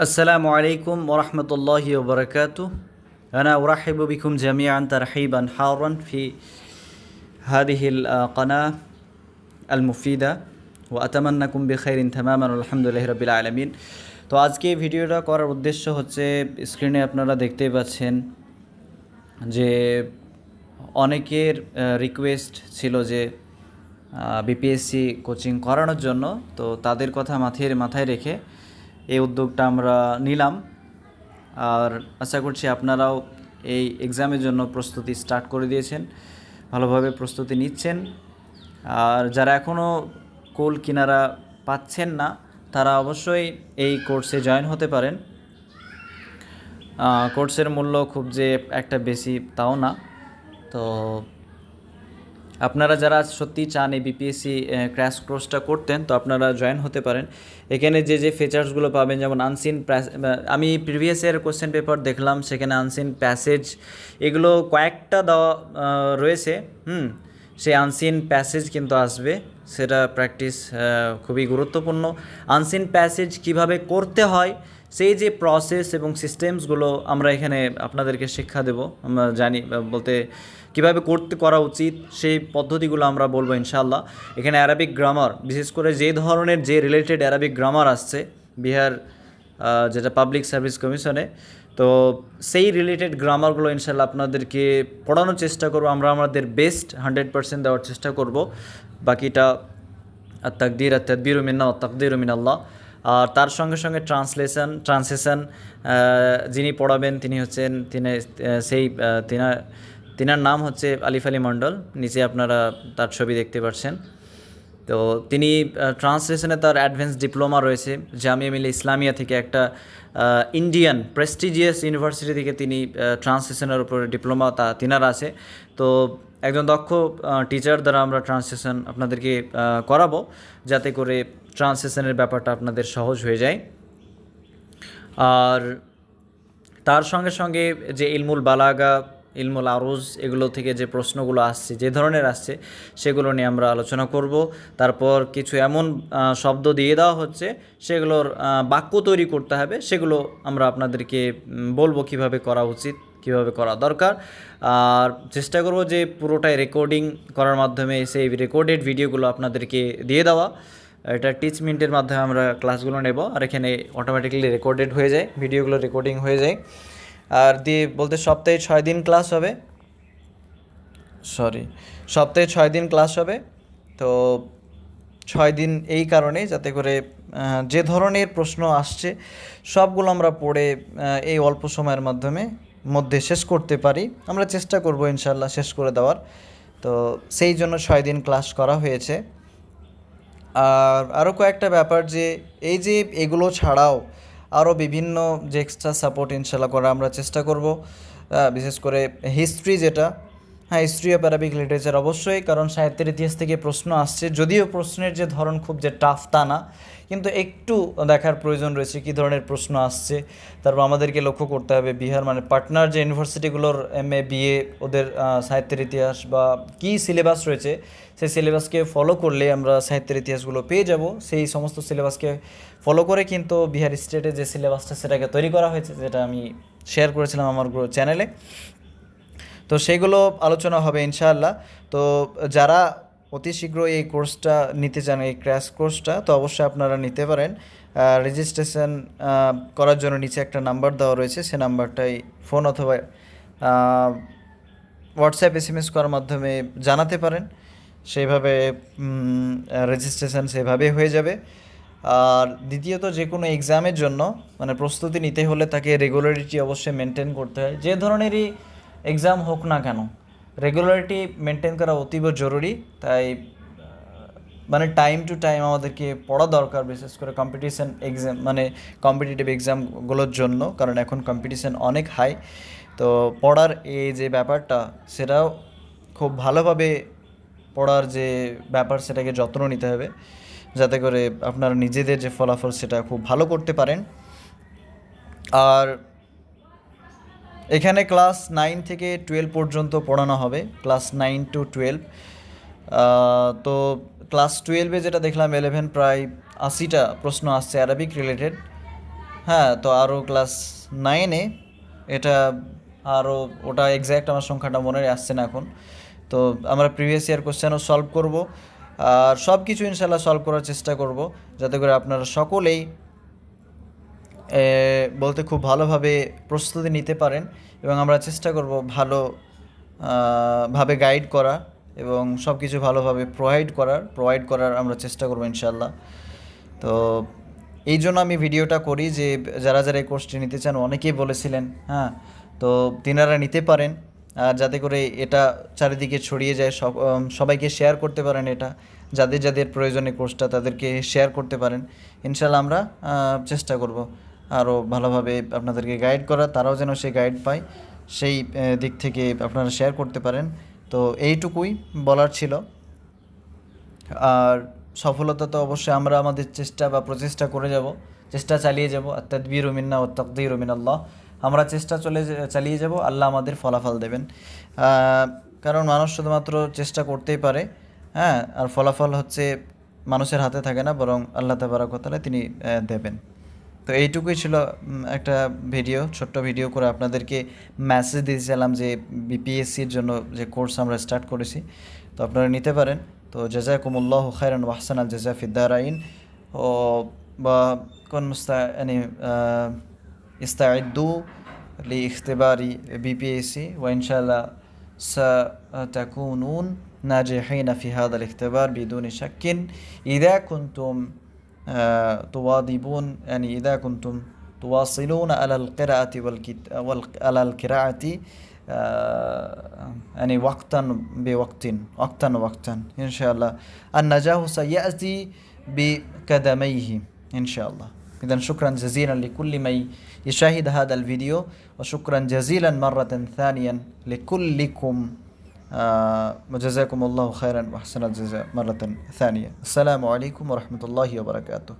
السلام عليكم ورحمة الله وبركاته أنا أرحب بكم جميعا ترحيبا حارا في هذه القناة المفيدة وأتمنىكم بخير تماما والحمد لله رب العالمين তো আজকে এই ভিডিওটা করার উদ্দেশ্য হচ্ছে স্ক্রিনে আপনারা দেখতেই পাচ্ছেন যে অনেকের রিকোয়েস্ট ছিল যে বিপিএসসি কোচিং করানোর জন্য তো তাদের কথা মাথায় মাথায় রেখে এই উদ্যোগটা আমরা নিলাম। আর আশা করছি আপনারাও এই এক্সামের জন্য প্রস্তুতি স্টার্ট করে দিয়েছেন, ভালোভাবে প্রস্তুতি নিচ্ছেন। আর যারা এখনও কোল কিনারা পাচ্ছেন না, তারা অবশ্যই এই কোর্সে জয়েন হতে পারেন। কোর্সের মূল্য খুব যে একটা বেশি, তাও না। তো আপনারা যারা সত্যি চান এই বিপিএসসি ক্র্যাশ কোর্সটা করতেন, তো আপনারা জয়েন হতে পারেন। এখানে যে যে ফিচার্সগুলো পাবেন, যেমন আনসিন আমি প্রিভিয়াস ইয়ার কোশ্চেন পেপার দেখলাম, সেখানে আনসিন প্যাসেজ এগুলো কয়েকটা দেওয়া রয়েছে, হুম? সেই আনসিন প্যাসেজ কিন্তু আসবে, সেটা প্র্যাকটিস খুবই গুরুত্বপূর্ণ। আনসিন প্যাসেজ কীভাবে করতে হয়, সেই যে প্রসেস এবং সিস্টেমসগুলো আমরা এখানে আপনাদেরকে শিক্ষা দেব, আমরা জানি বলতে কীভাবে করতে করা উচিত, সেই পদ্ধতিগুলো আমরা বলব ইনশাল্লাহ এখানে অ্যারাবিক গ্রামার বিশেষ করে যে ধরনের যে রিলেটেড অ্যারাবিক গ্রামার আসছে, বিহার যেটা পাবলিক সার্ভিস কমিশনে তো সেই রিলেটেড গ্রামারগুলো ইনশাল্লাহ আপনাদেরকে পড়ানোর চেষ্টা করব। আমরা আমাদের বেস্ট হান্ড্রেড পার্সেন্ট দেওয়ার চেষ্টা করব। বাকিটা আর তাকদির আর তদবির মিন্না তাকদির মিনাল্লাহ। আর তার সঙ্গে সঙ্গে ট্রান্সলেশন ট্রান্সলেশন যিনি পড়াবেন তিনি হচ্ছেন, তিনি সেই তিনার তিনার নাম হচ্ছে আলিফ আলী মণ্ডল, নিচে আপনারা তার ছবি দেখতে পাচ্ছেন তো তিনি ট্রান্সলেশনে তার অ্যাডভান্স ডিপ্লোমা রয়েছে, জামিয়া মিলে ইসলামিয়া থেকে একটা ইন্ডিয়ান প্রেস্টিজিয়াস ইউনিভার্সিটি থেকে তিনি ট্রান্সলেশনের উপরে ডিপ্লোমা তা তিনার আছে। তো একজন দক্ষ টিচার দ্বারা আমরা ট্রান্সলেশন আপনাদেরকে করাবো, যাতে করে ট্রান্সলেশনের ব্যাপারটা আপনাদের সহজ হয়ে যায়। আর তার সঙ্গে সঙ্গে যে ইলমুল বালাগা ইলমুল আরুজ, এগুলো থেকে যে প্রশ্নগুলো আসছে, যে ধরনের আসছে, সেগুলো নিয়ে আমরা আলোচনা করব। তারপর কিছু এমন শব্দ দিয়ে দেওয়া হচ্ছে, সেগুলোর বাক্য তৈরি করতে হবে, সেগুলো আমরা আপনাদেরকে বলব কীভাবে করা উচিত, কীভাবে করা দরকার। আর চেষ্টা করব যে পুরোটাই রেকর্ডিং করার মাধ্যমে সেই রেকর্ডেড ভিডিওগুলো আপনাদেরকে দিয়ে দেওয়া। এটা টিচমেন্টের মাধ্যমে আমরা ক্লাসগুলো নেব, আর এখানে অটোমেটিক্যালি রেকর্ডেড হয়ে যায়, ভিডিওগুলো রেকর্ডিং হয়ে যায়। আর দিয়ে বলতে সপ্তাহে ছয় দিন ক্লাস হবে। সরি, সপ্তাহে ছয় দিন ক্লাস হবে। তো ছয় দিন এই কারণে যাতে করে যে ধরনের প্রশ্ন আসছে, সবগুলো আমরা পড়ে এই অল্প সময়ের মাধ্যমে, মধ্যে শেষ করতে পারি। আমরা চেষ্টা করব ইনশাল্লাহ শেষ করে দেওয়ার। তো সেই জন্য ছয় দিন ক্লাস করা হয়েছে। আর আরও কয়েকটা ব্যাপার যে, এই যে এগুলো ছাড়াও আরও বিভিন্ন যে এক্সট্রা সাপোর্ট ইনশাল্লাহ করা আমরা চেষ্টা করব। বিশেষ করে হিস্ট্রি যেটা হ্যাঁ হিস্ট্রি অফ অ্যারাবিক লিটারেচার অবশ্যই, কারণ সাহিত্যের ইতিহাস থেকে প্রশ্ন আসছে। যদিও প্রশ্নের যে ধরন খুব যে টাফ তা না, কিন্তু একটু দেখার প্রয়োজন রয়েছে, কী ধরনের প্রশ্ন আসছে। তারপর আমাদেরকে লক্ষ্য করতে হবে বিহার মানে পার্টনার যে ইউনিভার্সিটিগুলোর এম এ বিএ ওদের সাহিত্যের ইতিহাস বা কী সিলেবাস রয়েছে, সেই সিলেবাসকে ফলো করলে আমরা সাহিত্যের ইতিহাসগুলো পেয়ে যাব। সেই সমস্ত সিলেবাসকে ফলো করে কিন্তু বিহার স্টেটে যে সিলেবাসটা সেটাকে তৈরি করা হয়েছে, যেটা আমি শেয়ার করেছিলাম আমার চ্যানেলে তো সেগুলো আলোচনা হবে ইনশাআল্লাহ। তো যারা অতি শীঘ্রই এই কোর্সটা নিতে চান, এই ক্র্যাশ কোর্সটা, তো অবশ্যই আপনারা নিতে পারেন। রেজিস্ট্রেশন করার জন্য নিচে একটা নাম্বার দেওয়া রয়েছে, সে নাম্বারটাই ফোন অথবা হোয়াটসঅ্যাপ এস এম এস করার মাধ্যমে জানাতে পারেন। সেইভাবে রেজিস্ট্রেশন সেভাবে হয়ে যাবে। আর দ্বিতীয়ত যে কোনো এক্সামের জন্য মানে প্রস্তুতি নিতে হলে তাকে রেগুলারিটি অবশ্যই মেনটেন করতে হয়। যে ধরনেরই এক্সাম হোক না কেন রেগুলারিটি মেনটেন করা অতীব জরুরি। তাই মানে টাইম টু টাইম আমাদেরকে পড়া দরকার, বিশেষ করে কম্পিটিশান এক্সাম মানে কম্পিটিটিভ এক্সামগুলোর জন্য, কারণ এখন কম্পিটিশান অনেক হাই তো পড়ার এই যে ব্যাপারটা, সেটাও খুব ভালোভাবে পড়ার যে ব্যাপার, সেটাকে যত্ন নিতে হবে। যাতে করে আপনারা নিজেদের যে ফলাফল, সেটা খুব ভালো করতে পারেন। আর এখানে ক্লাস নাইন থেকে টুয়েলভ পর্যন্ত পড়ানো হবে, ক্লাস নাইন টু টুয়েলভ। তো ক্লাস টুয়েলভে যেটা দেখলাম ইলেভেন প্রায় আশিটা প্রশ্ন আসছে অ্যারাবিক রিলেটেড হ্যাঁ তো আরও ক্লাস নাইনে এটা আরও, ওটা এক্স্যাক্ট আমার সংখ্যাটা মনে আসছে না এখন। তো আমরা প্রিভিয়াস ইয়ার কোশ্চেনও সলভ করব। আর সব কিছু ইনশাল্লাহ সলভ করার চেষ্টা করব, যাতে করে আপনারা সকলেই বলতে খুব ভালোভাবে প্রস্তুতি নিতে পারেন এবং আমরা চেষ্টা করব ভালো ভাবে গাইড করা এবং সব কিছু ভালোভাবে প্রোভাইড করার প্রোভাইড করার আমরা চেষ্টা করব ইনশাল্লাহ তো এই জন্য আমি ভিডিওটা করি যে যারা যারা এই কোর্সটি নিতে চান, অনেকেই বলেছিলেন হ্যাঁ তো তিনারা নিতে পারেন। আর যাতে করে এটা চারিদিকে ছড়িয়ে যায়, সব সবাইকে শেয়ার করতে পারেন এটা। যাদের যাদের প্রয়োজনে কোর্সটা তাদেরকে শেয়ার করতে পারেন। ইনশাল্লাহ আমরা চেষ্টা করব। আরও ভালোভাবে আপনাদেরকে গাইড করা, তারাও যেন সেই গাইড পায়, সেই দিক থেকে আপনারা শেয়ার করতে পারেন। তো এইটুকুই বলার ছিল। আর সফলতা তো অবশ্যই আমরা আমাদের চেষ্টা বা প্রচেষ্টা করে যাব, চেষ্টা চালিয়ে যাব। আর তদবির মিন্না ও তকদির আল্লাহ আমরা চেষ্টা চলে চালিয়ে যাব, আল্লাহ আমাদের ফলাফল দেবেন। কারণ মানুষ শুধুমাত্র চেষ্টা করতেই পারে হ্যাঁ? আর ফলাফল হচ্ছে মানুষের হাতে থাকে না, বরং আল্লাহ তাবারাকতালা তিনি দেবেন। তো এইটুকুই ছিল উম, একটা ভিডিও ছোট্ট ভিডিও করে আপনাদেরকে মেসেজ দিয়েছিলাম যে বিপিএসসির জন্য যে কোর্স আমরা স্টার্ট করেছি তো আপনারা নিতে পারেন তো জাজাকুমুল্লাহ খায়রান ওয়াহসান আল জাজা ফিদ্দারাইন ও বা কোন মুস্তা يعني آه، استعدوا لاختبار بي بي اس سي وإن شاء الله ستكونون ناجحين في هذا الاختبار بدون شك إذا كنتم آه، تواظبون يعني إذا كنتم تواصلون على القراءة. على القراءة آه، يعني وقتا بوقت وقتا وقتا إن شاء الله النجاح سيأتي بقدميه إن شاء الله إذا شكرا جزيلا لكل من يشاهد هذا الفيديو وشكرا جزيلا مرة ثانيا لكلكم آه، وجزاكم الله خيرا وأحسن الجزاء مرة ثانية. السلام عليكم ورحمة الله وبركاته.